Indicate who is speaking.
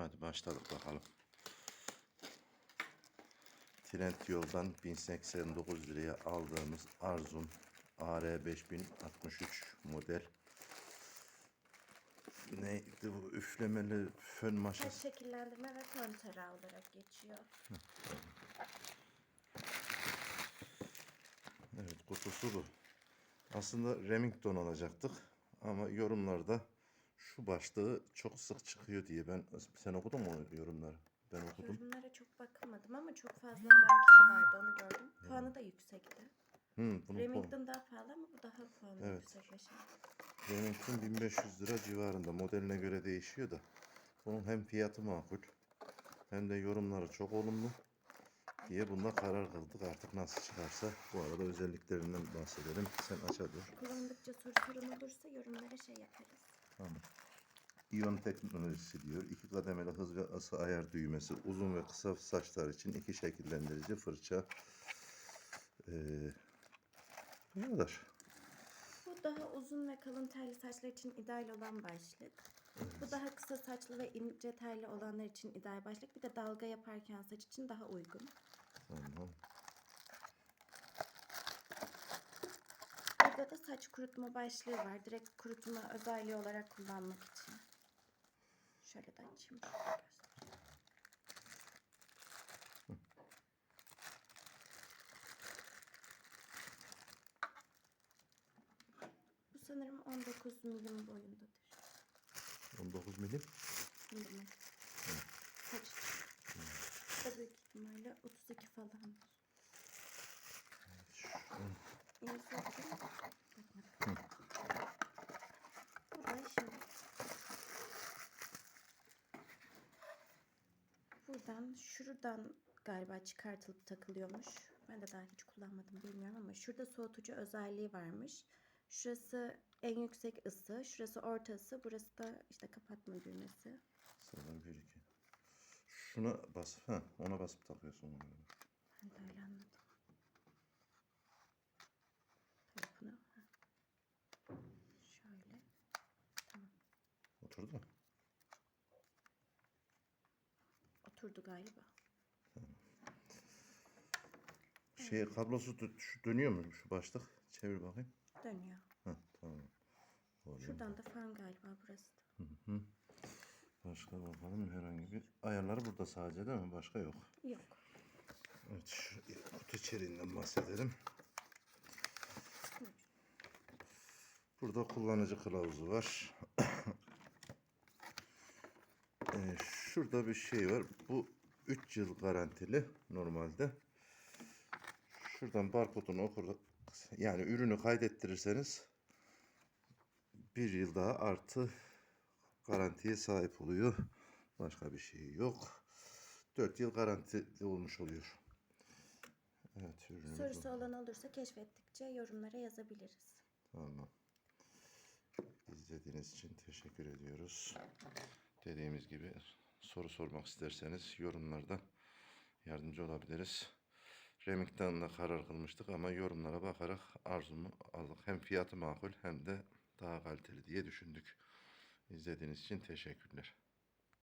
Speaker 1: Hadi başladık bakalım. Trend yoldan 1089 liraya aldığımız Arzum AR 5063 model. Neydi bu üflemeli fön maşası?
Speaker 2: şekillendirme ve fön tarağı olarak geçiyor.
Speaker 1: Evet kutusu bu. Aslında Remington alacaktık ama yorumlarda şu başlığı çok sık çıkıyor diye ben sen okudun mu yorumları? Ben okudum.
Speaker 2: Yorumlara çok bakamadım ama çok fazla alan kişi vardı onu gördüm. Puanı da yüksekti.
Speaker 1: Hı, bunun.
Speaker 2: Remington daha pahalı ama bu daha puanı
Speaker 1: Evet.
Speaker 2: yüksek aşağı.
Speaker 1: Remington 1500 lira civarında. Modeline göre değişiyor da. Bunun hem fiyatı makul hem de yorumları çok olumlu diye bunda karar kıldık. Artık nasıl çıkarsa bu arada özelliklerinden bahsedelim. Sen aç hadi.
Speaker 2: Kullandıkça soru sorun olursa yorumlara şey yaparız.
Speaker 1: Tamam. İyon teknolojisi diyor. İki kademeli hız ve ısı ayar düğmesi. Uzun ve kısa saçlar için iki şekillendirici fırça. Ee, bu kadar.
Speaker 2: Bu daha uzun ve kalın telli saçlar için ideal olan başlık. Bu daha kısa saçlı ve ince telli olanlar için ideal başlık. Bir de dalga yaparken saç için daha uygun.
Speaker 1: Tamam.
Speaker 2: Burada da saç kurutma başlığı var. Direkt kurutma özelliği olarak kullanmak için. Şöyle de açayım. şöyle göstereyim. Bu sanırım 19 milim boyundadır.
Speaker 1: 19 milim.
Speaker 2: Milim. Saç da büyük ihtimalle 32 falandır. İğnesi yok değil mi? Bakmadım. Bu da şimdi buradan şuradan galiba çıkartılıp takılıyormuş. Ben de daha hiç kullanmadım bilmiyorum ama şurada soğutucu özelliği varmış. Şurası en yüksek ısı, şurası orta ısı, burası da işte kapatma düğmesi.
Speaker 1: Sıradan bir iki. Şuna bas. Ha, ona basıp takıyorsun.
Speaker 2: Ben de öyle anladım. Tabii bunu şöyle
Speaker 1: Oturdu mu?
Speaker 2: Oturdu galiba.
Speaker 1: Şey kablosu dö- şu dönüyor mu şu başlık? Çevir bakayım.
Speaker 2: Dönüyor.
Speaker 1: Ha, tamam. Oldu.
Speaker 2: Şuradan da fan galiba burası da.
Speaker 1: Başka bakalım herhangi bir ayarları burada sadece değil mi? Başka yok.
Speaker 2: Yok.
Speaker 1: Evet şu kutu içeriğinden bahsedelim. Burada kullanıcı kılavuzu var. Ee, şurada bir şey var. Bu 3 yıl garantili normalde. Şuradan barkodunu okur. Yani ürünü kaydettirirseniz bir yıl daha artı garantiye sahip oluyor. Başka bir şey yok. 4 yıl garanti olmuş oluyor. Evet ürünümüz
Speaker 2: Sorusu
Speaker 1: bu.
Speaker 2: olan olursa keşfettikçe yorumlara yazabiliriz.
Speaker 1: Tamam. İzlediğiniz için teşekkür ediyoruz. Dediğimiz gibi soru sormak isterseniz yorumlarda yardımcı olabiliriz. Remington'da karar kılmıştık ama yorumlara bakarak arzumu aldık. Hem fiyatı makul hem de daha kaliteli diye düşündük. İzlediğiniz için teşekkürler.